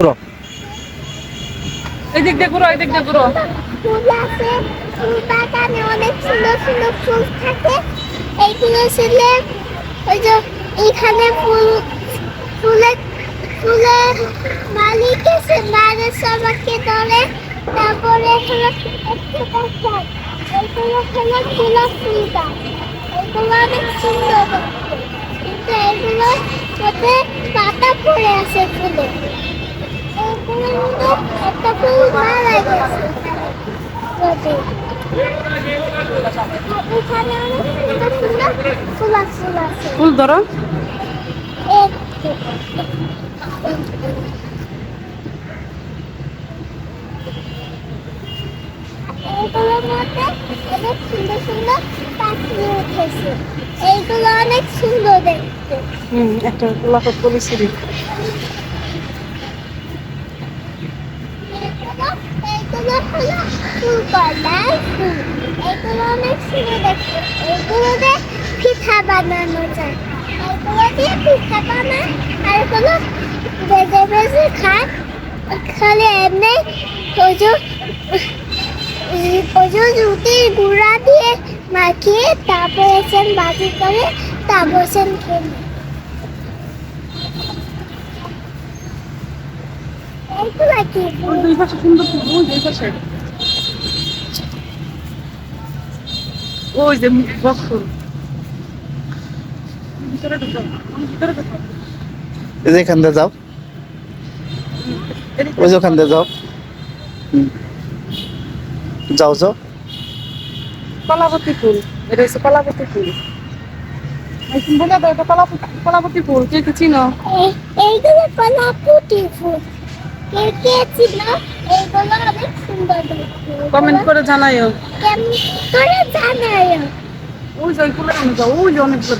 ঘুরো। এই দিক দিয়ে ঘুরো এই দিক দিয়ে ঘুরো। ফুল আছে ফুল বাগানে অনেক সুন্দর সুন্দর ফুল থাকে। এইগুলো ছিল ওই যে এখানে ফুল ফুলের ফুলের মালিক এসে মারে সবাইকে ধরে। তারপরে হলো একটু দেখায় এইগুলো হলো গোলাপ ফুল গাছ। এগুলো অনেক সুন্দর কিন্তু এগুলো পাতা পড়ে আছে ফুলে। ফুল ধরো। এই এইগুলোর মধ্যে অনেক সুন্দর সুন্দর পাখি উঠেছে এইগুলো অনেক সুন্দর দেখতে। হুম একটা গোলাপ ফুল সিঁড়ি এইগুলো এগুলো পিঠা দিয়ে পিঠা এমনি রুটির গুঁড়া দিয়ে মাখিয়ে তারপরে সেন বাজি করে তারপর খেলে এইগুলো কি ওই দুই পাশে সুন্দর ফুল ওই দুই পাশে। ওই যে বক ফুল। এখান দিয়ে যাও। ওই যে ওখান দিয়ে যাও। যাও যাও। কলাবতী ফুল এটা হচ্ছে কলাবতী ফুল। বলে দাও এটা কলাবতী কলাবতী ফুল কে কি চিনো? এই- এইগুলো কলাপুটি ফুল। কে কে ছিল? এইগুলো অনেক সুন্দর কমেন্ট করে জানাইও কেমন? করে ওই যে ওই যে অনেকগুলো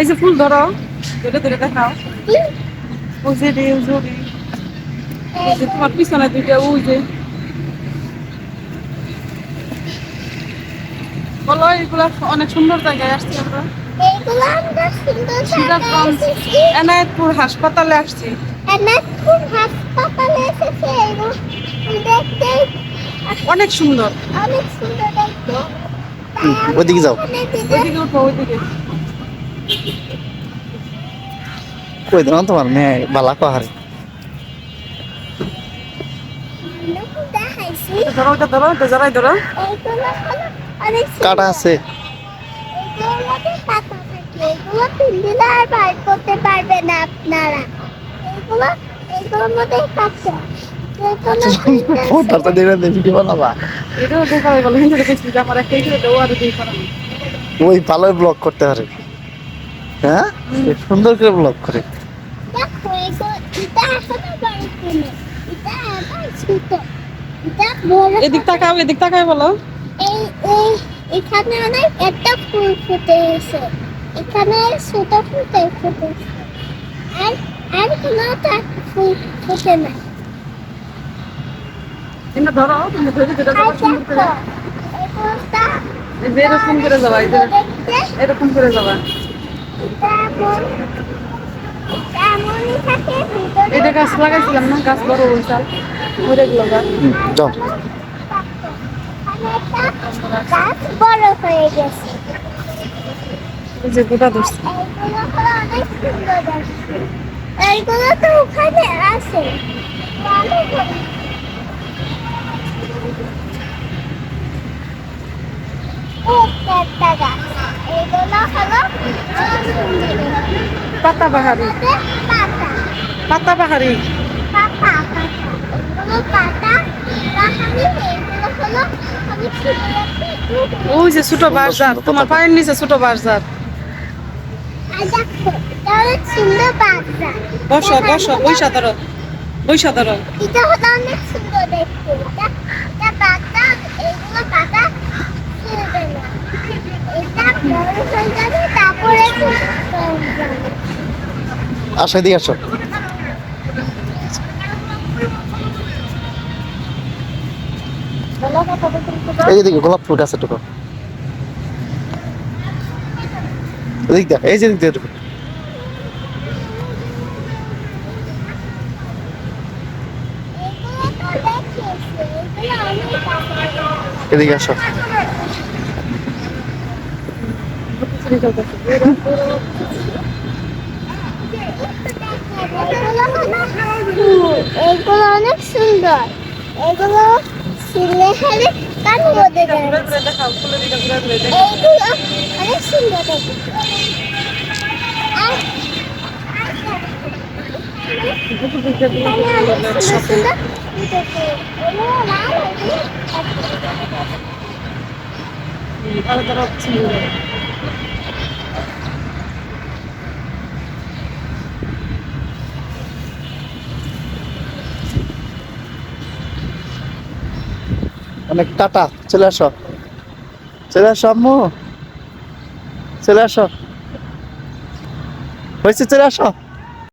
এই যে ফুল ধরো ধরে ধরে দেখাও। ওই যে রে ওই যে ওই যে তোমার পিছনে দুইটা ওই যে। বলো এগুলা অনেক সুন্দর জায়গায় আসছি আমরা। সিরাজগঞ্জ এনায়েতপুর হাসপাতালে আসছি। এনাথপুর হাসপাতালে এসেছি দেখতে অনেক সুন্দর। অনেক সুন্দর দেখতে। ওইদিকে যাও। ওইদিকে উঠো ওইদিকে। কই দিলাম তোমার মেয়ে বালা পাহাড়ে। ধরো ধরো। কাটা আছে। মধ্যে পাতা থাকে এগুলো তিন দিনে আর বার করতে পারবে না আপনারা। এগুলো এগুলোর মধ্যে কাঁচা। এগুলো ফোনটা দিয়ে ভিডিও বানাবা? এটাও দেখা গেল হিন্দু আমার একটা এইটা ও আর দুই করা ওই ভালো ব্লগ করতে পারে হ্যাঁ? সুন্দর করে ব্লগ করে। দেখো এগুলো এটা এখনও বড় ফুল এটা আবার ছোট। এটা বড় এদিক তাকাও এদিক তাকাও বলো। এই এই এখানে অনেক একটা ফুল ফুটেছে এখানে ছোট ফুটে ফুটেছে আর আর কোনোটা ফুল ফুটে না। এটা ধরো তুমি করে। এরকম যাবা এরকম করে যাবা। এটা গাছ লাগাইছিলাম না গাছ বড় হয়েছে। মরে গেল গাছ হুম, যাও। গাছ বড় হয়ে গেছে। যে গোটা ধরছে। এইগুলো তো ওখানে আছে। পাতা বাহারি। পাতা। বাহারি। পাতা পাতা। বাহারি হলো। ওই যে ছোট বাজার তোমার পায়ের নিচে ছোট বাজার। বসো বসো বৈশা ধরো বৈশা ধরো এটা হলো অনেক সুন্দর দেখতে এটা এটা পাতা এগুলো পাতা ছিঁড়বে না এটা বড় হয়ে যাবে তারপরে ছোট যাবে। আসো এদিকে আসো। এই দিকে গোলাপ ফুল গাছে টুকো এদিক দেখ, এই যে এদিকে আসো। এগুলো অনেক সুন্দর। এগুলো ছিলে হারে কান মধ্যে এইগুলো অনেক সুন্দর দেখতে আর দিকে দিয়ে এখানে অনেক সুন্দর শপিং সুন্দর দেখতে। এগুলো লাল এগুলো আরও তারা ছিল অনেক টাটা চলে আসো। চলে আসো আম্মু। চলে আসো। হয়েছে চলে আসো।